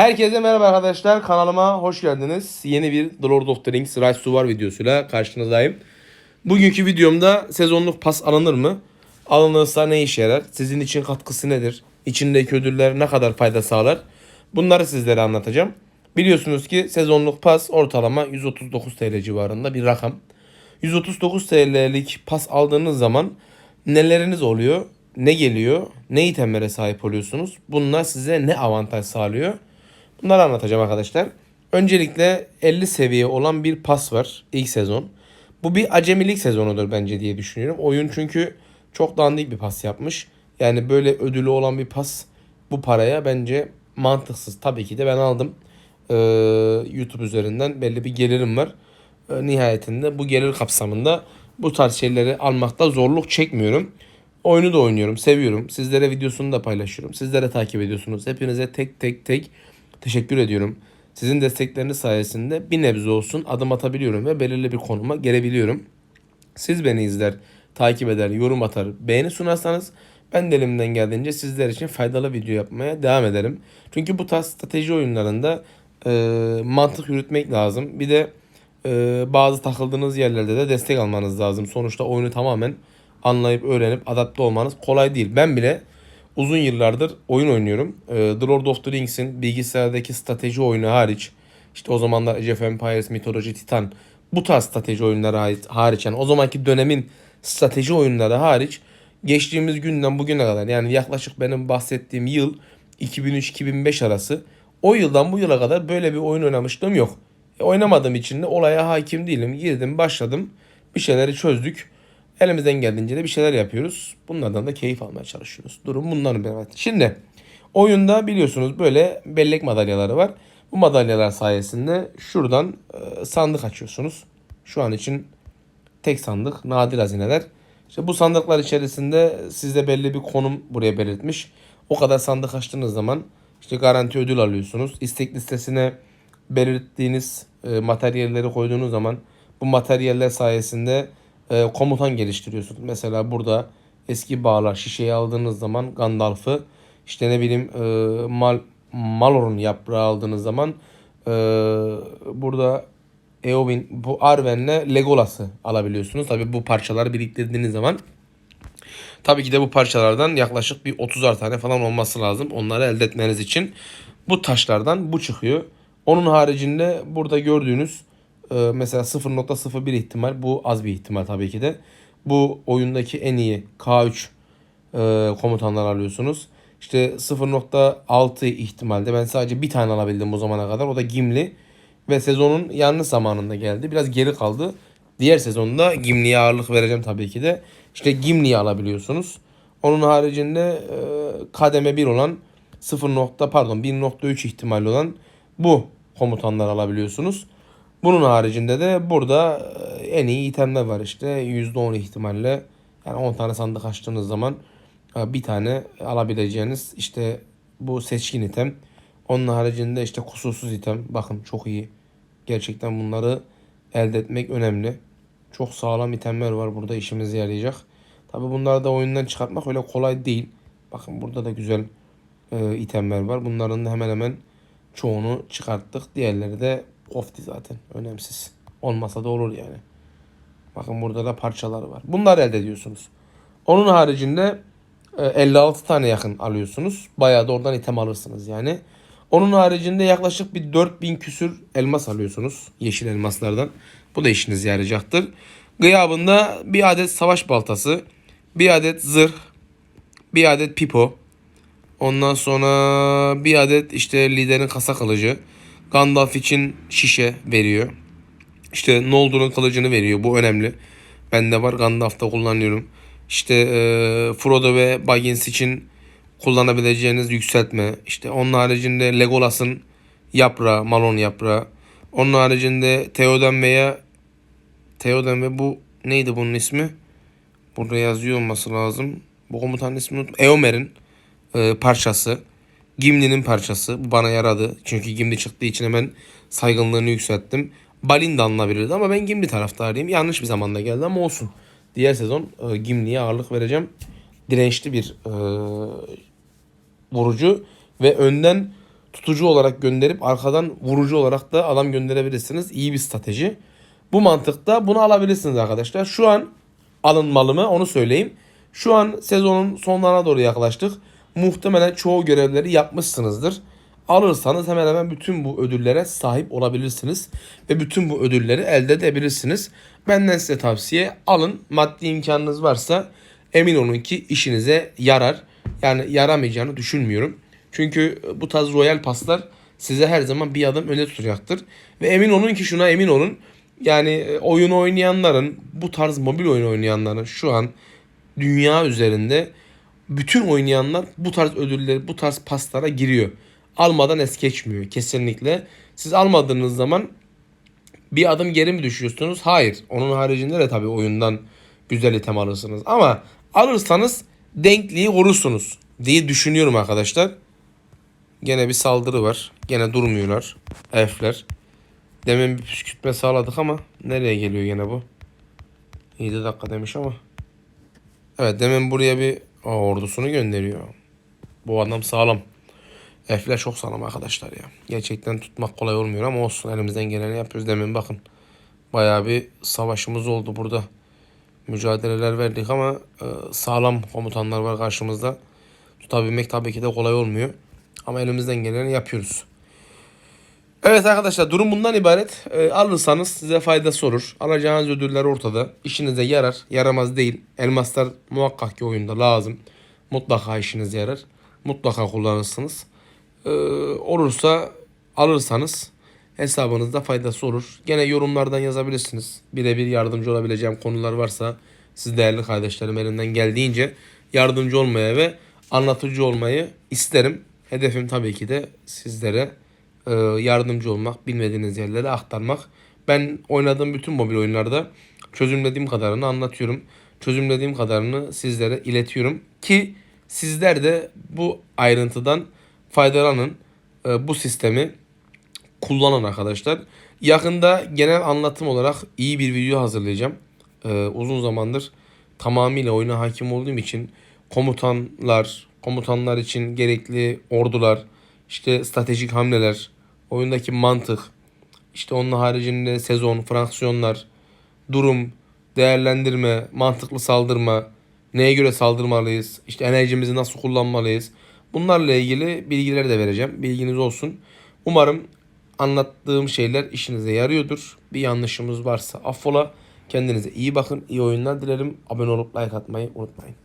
Herkese merhaba arkadaşlar. Kanalıma hoş geldiniz. Yeni bir The Lord of the Rings Rise to War videosuyla karşınızdayım. Bugünkü videomda sezonluk pas alınır mı? Alınırsa ne işe yarar? Sizin için katkısı nedir? İçindeki ödüller ne kadar fayda sağlar? Bunları sizlere anlatacağım. Biliyorsunuz ki sezonluk pas ortalama 139 TL civarında bir rakam. 139 TL'lik pas aldığınız zaman neleriniz oluyor? Ne geliyor? Ne itemlere sahip oluyorsunuz? Bunlar size ne avantaj sağlıyor? Bunları anlatacağım arkadaşlar. Öncelikle 50 seviye olan bir pas var ilk sezon. Bu bir acemilik sezonudur bence diye düşünüyorum. Oyun çünkü çok dandik bir pas yapmış. Yani böyle ödülü olan bir pas bu paraya bence mantıksız. Tabii ki de ben aldım. Ee, YouTube üzerinden belli bir gelirim var. Ee, nihayetinde bu gelir kapsamında bu tarz şeyleri almakta zorluk çekmiyorum. Oyunu da oynuyorum, seviyorum. Sizlere videosunu da paylaşıyorum. Sizlere takip ediyorsunuz. Hepinize tek tek tek teşekkür ediyorum. Sizin destekleriniz sayesinde bir nebze olsun adım atabiliyorum ve belirli bir konuma gelebiliyorum. Siz beni izler, takip eder, yorum atar, beğeni sunarsanız ben de elimden geldiğince sizler için faydalı video yapmaya devam ederim. Çünkü bu tarz strateji oyunlarında e, mantık yürütmek lazım. Bir de e, bazı takıldığınız yerlerde de destek almanız lazım. Sonuçta oyunu tamamen anlayıp öğrenip adapte olmanız kolay değil. Ben bile uzun yıllardır oyun oynuyorum. E, The Lord of the Rings'in bilgisayardaki strateji oyunu hariç işte o zamanlar Age of Empires, Mythology, Titan bu tarz strateji oyunları hariç, hariç yani o zamanki dönemin strateji oyunları hariç geçtiğimiz günden bugüne kadar yani yaklaşık benim bahsettiğim yıl 2003-2005 arası o yıldan bu yıla kadar böyle bir oyun oynamışlığım yok. E, oynamadığım için de olaya hakim değilim. Girdim başladım bir şeyleri çözdük. Elimizden geldiğince de bir şeyler yapıyoruz. Bunlardan da keyif almaya çalışıyoruz. Durum bunların evet. Şimdi oyunda biliyorsunuz böyle bellek madalyaları var. Bu madalyalar sayesinde şuradan e, sandık açıyorsunuz. Şu an için tek sandık nadir hazineler. İşte bu sandıklar içerisinde sizde belli bir konum buraya belirtmiş. O kadar sandık açtığınız zaman işte garanti ödül alıyorsunuz. İstek listesine belirttiğiniz e, materyalleri koyduğunuz zaman bu materyaller sayesinde e, komutan geliştiriyorsunuz. Mesela burada eski bağlar şişeyi aldığınız zaman Gandalf'ı işte ne bileyim e, Mal Malor'un yaprağı aldığınız zaman e, burada Eowyn bu Arwen'le Legolas'ı alabiliyorsunuz. Tabi bu parçaları biriktirdiğiniz zaman Tabii ki de bu parçalardan yaklaşık bir 30'ar tane falan olması lazım. Onları elde etmeniz için. Bu taşlardan bu çıkıyor. Onun haricinde burada gördüğünüz e, mesela 0.01 ihtimal bu az bir ihtimal tabii ki de. Bu oyundaki en iyi K3 e, komutanlar alıyorsunuz. İşte 0.6 ihtimalde ben sadece bir tane alabildim bu zamana kadar. O da Gimli ve sezonun yanlış zamanında geldi. Biraz geri kaldı. Diğer sezonda Gimli'ye ağırlık vereceğim tabii ki de. İşte Gimli'yi alabiliyorsunuz. Onun haricinde e, kademe 1 olan 0. Nokta, pardon 1.3 ihtimalli olan bu komutanlar alabiliyorsunuz. Bunun haricinde de burada e, en iyi itemler var işte %10 ihtimalle yani 10 tane sandık açtığınız zaman e, bir tane alabileceğiniz işte bu seçkin item. Onun haricinde işte kusursuz item. Bakın çok iyi. Gerçekten bunları elde etmek önemli. Çok sağlam itemler var burada işimize yarayacak. Tabi bunları da oyundan çıkartmak öyle kolay değil. Bakın burada da güzel e, itemler var. Bunların da hemen hemen çoğunu çıkarttık. Diğerleri de ofti zaten. Önemsiz. Olmasa da olur yani. Bakın burada da parçaları var. Bunları elde ediyorsunuz. Onun haricinde e, 56 tane yakın alıyorsunuz. Bayağı da oradan item alırsınız yani. Onun haricinde yaklaşık bir 4000 küsür elmas alıyorsunuz. Yeşil elmaslardan. Bu da işinize yarayacaktır. Gıyabında bir adet savaş baltası, bir adet zırh, bir adet pipo. Ondan sonra bir adet işte liderin kasa kılıcı. Gandalf için şişe veriyor. İşte Noldor'un kılıcını veriyor. Bu önemli. Bende var Gandalf'ta kullanıyorum. İşte e, Frodo ve Baggins için kullanabileceğiniz yükseltme. İşte onun haricinde Legolas'ın yaprağı, Malon yaprağı. Onun haricinde Theoden veya Theoden ve bu neydi bunun ismi? Burada yazıyor olması lazım. Bu komutanın ismini unuttum. Eomer'in e, parçası. Gimli'nin parçası. Bu bana yaradı. Çünkü Gimli çıktığı için hemen saygınlığını yükselttim. Balin de alınabilirdi ama ben Gimli taraftarıyım. Yanlış bir zamanda geldi ama olsun. Diğer sezon e, Gimli'ye ağırlık vereceğim. Dirençli bir e, vurucu ve önden tutucu olarak gönderip arkadan vurucu olarak da adam gönderebilirsiniz. İyi bir strateji. Bu mantıkta bunu alabilirsiniz arkadaşlar. Şu an alınmalı mı onu söyleyeyim. Şu an sezonun sonlarına doğru yaklaştık. Muhtemelen çoğu görevleri yapmışsınızdır. Alırsanız hemen hemen bütün bu ödüllere sahip olabilirsiniz. Ve bütün bu ödülleri elde edebilirsiniz. Benden size tavsiye alın. Maddi imkanınız varsa emin olun ki işinize yarar. Yani yaramayacağını düşünmüyorum. Çünkü bu tarz royal paslar size her zaman bir adım öne tutacaktır. Ve emin olun ki şuna emin olun. Yani e, oyun oynayanların, bu tarz mobil oyun oynayanların şu an dünya üzerinde bütün oynayanlar bu tarz ödülleri, bu tarz paslara giriyor. Almadan es geçmiyor kesinlikle. Siz almadığınız zaman bir adım geri mi düşüyorsunuz? Hayır. Onun haricinde de tabii oyundan güzel item alırsınız. Ama alırsanız denkliği korursunuz diye düşünüyorum arkadaşlar. Gene bir saldırı var. Gene durmuyorlar. Elfler. Demin bir püskürtme sağladık ama nereye geliyor gene bu? 7 dakika demiş ama. Evet demin buraya bir Aa, ordusunu gönderiyor. Bu adam sağlam. Elfler çok sağlam arkadaşlar ya. Gerçekten tutmak kolay olmuyor ama olsun elimizden geleni yapıyoruz. Demin bakın. Bayağı bir savaşımız oldu burada. Mücadeleler verdik ama e, sağlam komutanlar var karşımızda. Tutabilmek tabii ki de kolay olmuyor. Ama elimizden geleni yapıyoruz. Evet arkadaşlar durum bundan ibaret. E, alırsanız size faydası olur. Alacağınız ödüller ortada. İşinize yarar. Yaramaz değil. Elmaslar muhakkak ki oyunda lazım. Mutlaka işinize yarar. Mutlaka kullanırsınız. E, olursa alırsanız hesabınızda faydası olur. Gene yorumlardan yazabilirsiniz. Birebir yardımcı olabileceğim konular varsa siz değerli kardeşlerim elimden geldiğince yardımcı olmaya ve anlatıcı olmayı isterim. Hedefim tabii ki de sizlere yardımcı olmak, bilmediğiniz yerlere aktarmak. Ben oynadığım bütün mobil oyunlarda çözümlediğim kadarını anlatıyorum. Çözümlediğim kadarını sizlere iletiyorum ki sizler de bu ayrıntıdan faydalanın. E, bu sistemi kullanan arkadaşlar. Yakında genel anlatım olarak iyi bir video hazırlayacağım. Ee, uzun zamandır tamamıyla oyuna hakim olduğum için komutanlar, komutanlar için gerekli ordular, işte stratejik hamleler, oyundaki mantık, işte onun haricinde sezon, fraksiyonlar, durum, değerlendirme, mantıklı saldırma, neye göre saldırmalıyız, işte enerjimizi nasıl kullanmalıyız. Bunlarla ilgili bilgiler de vereceğim. Bilginiz olsun. Umarım anlattığım şeyler işinize yarıyordur. Bir yanlışımız varsa affola. Kendinize iyi bakın. iyi oyunlar dilerim. Abone olup like atmayı unutmayın.